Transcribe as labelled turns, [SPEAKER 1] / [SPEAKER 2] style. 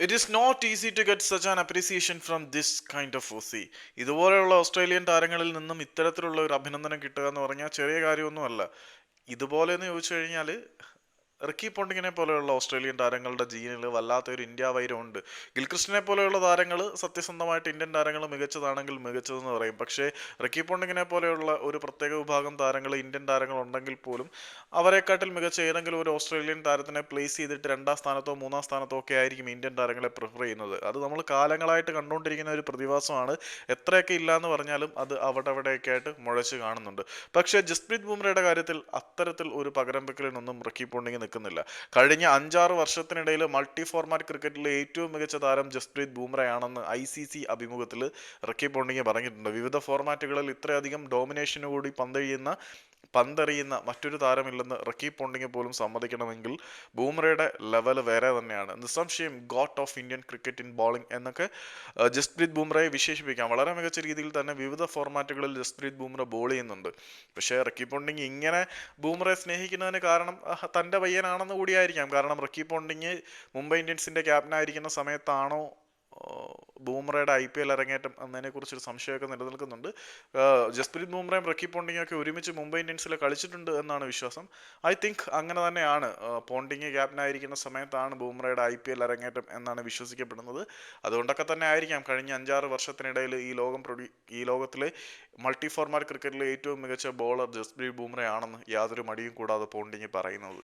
[SPEAKER 1] It is not easy to get such an appreciation from this kind of Aussie ഇതുപോലെയുള്ള Australian താരങ്ങളിൽ നിന്നും ഇത്തരത്തിലുള്ള ഒരു അഭിനന്ദനം കിട്ടുക എന്ന് പറഞ്ഞാൽ ചെറിയ കാര്യമൊന്നുമല്ല. ഇതുപോലെ എന്ന് ചോദിച്ചു കഴിഞ്ഞാൽ റിക്കി പോണ്ടിങ്ങിനെ പോലെയുള്ള ഓസ്ട്രേലിയൻ താരങ്ങളുടെ ജീനിൽ വല്ലാത്തൊരു ഇന്ത്യ വൈരമുണ്ട്. ഗിൽക്രിസ്റ്റിനെ പോലെയുള്ള താരങ്ങൾ സത്യസന്ധമായിട്ട് ഇന്ത്യൻ താരങ്ങൾ മികച്ചതാണെങ്കിൽ മികച്ചതെന്ന് പറയും. പക്ഷേ റിക്കി പോണ്ടിങ്ങിനെ പോലെയുള്ള ഒരു പ്രത്യേക വിഭാഗം താരങ്ങൾ ഇന്ത്യൻ താരങ്ങൾ ഉണ്ടെങ്കിൽ പോലും അവരെക്കാട്ടിൽ മികച്ച ഏതെങ്കിലും ഒരു ഓസ്ട്രേലിയൻ താരത്തിനെ പ്ലേസ് ചെയ്തിട്ട് രണ്ടാം സ്ഥാനത്തോ മൂന്നാം സ്ഥാനത്തോ ഒക്കെ ആയിരിക്കും ഇന്ത്യൻ താരങ്ങളെ പ്രിഫർ ചെയ്യുന്നത്. അത് നമ്മൾ കാലങ്ങളായിട്ട് കണ്ടുകൊണ്ടിരിക്കുന്ന ഒരു പ്രതിഭാസമാണ്. എത്രയൊക്കെ ഇല്ല എന്ന് പറഞ്ഞാലും അത് അവിടെ അവിടെയൊക്കെ ആയിട്ട് മുഴച്ച് കാണുന്നുണ്ട്. പക്ഷേ ജസ്പ്രീത് ബുംറയുടെ കാര്യത്തിൽ അത്തരത്തിൽ ഒരു പകരം വെക്കലിനൊന്നും റിക്കി പോണ്ടിങ് നിൽക്കുന്നില്ല. കഴിഞ്ഞ അഞ്ചാറ് വർഷത്തിനിടയിൽ മൾട്ടി ഫോർമാറ്റ് ക്രിക്കറ്റിലെ ഏറ്റവും മികച്ച താരം ജസ്പ്രീത് ബൂംറയാണെന്ന് ഐ സി സി അഭിമുഖത്തിൽ റക്കി പോണ്ടിങ് പറഞ്ഞിട്ടുണ്ട്. വിവിധ ഫോർമാറ്റുകളിൽ ഇത്രയധികം ഡോമിനേഷന് കൂടി പന്തെയ്യുന്ന പന്തെറിയുന്ന മറ്റൊരു താരമില്ലെന്ന് റക്കി പോണ്ടിങ് പോലും സമ്മതിക്കണമെങ്കിൽ ബൂമറയുടെ ലെവൽ വേറെ തന്നെയാണ്. നിസ്സംശയം goat of Indian cricket in bowling എന്നൊക്കെ ജസ്പ്രീത് ബൂമറയെ വിശേഷിപ്പിക്കാം. വളരെ മികച്ച രീതിയിൽ തന്നെ വിവിധ ഫോർമാറ്റുകളിൽ ജസ്പ്രീത് ബൂമ്ര ബോൾ ചെയ്യുന്നുണ്ട്. പക്ഷേ റക്കി പോണ്ടിങ് ഇങ്ങനെ ബൂമറയെ സ്നേഹിക്കുന്നതിന് കാരണം തന്റെ പയ്യനാണെന്ന് കൂടിയായിരിക്കാം. കാരണം റക്കി പോണ്ടിങ് മുംബൈ ഇന്ത്യൻസിന്റെ ക്യാപ്റ്റനായിരിക്കുന്ന സമയത്താണോ ആഹ് ബൂംറയുടെ ഐ പി എൽ അരങ്ങേറ്റം എന്നതിനെ കുറിച്ചൊരു സംശയമൊക്കെ നിലനിൽക്കുന്നുണ്ട്. ജസ്പ്രീത് ബൂമറയും റക്കി പോണ്ടിങ്ങും ഒക്കെ ഒരുമിച്ച് മുംബൈ ഇന്ത്യൻസിൽ കളിച്ചിട്ടുണ്ട് എന്നാണ് വിശ്വാസം. ഐ തിങ്ക് അങ്ങനെ തന്നെയാണ്. പോണ്ടിങ് ക്യാപ്റ്റനായിരിക്കുന്ന സമയത്താണ് ബൂമറയുടെ ഐ പി എൽ അരങ്ങേറ്റം എന്നാണ് വിശ്വസിക്കപ്പെടുന്നത്. അതുകൊണ്ടൊക്കെ തന്നെ ആയിരിക്കാം കഴിഞ്ഞ അഞ്ചാറ് വർഷത്തിനിടയിൽ ഈ ലോകം പ്രൊഡ്യൂ ഈ ലോകത്തിലെ മൾട്ടി ഫോർമാറ്റ് ക്രിക്കറ്റിലെ ഏറ്റവും മികച്ച ബോളർ ജസ്പ്രീത് ബൂമറയാണെന്ന് യാതൊരു മടിയും കൂടാതെ പോണ്ടിങ് പറയുന്നത്.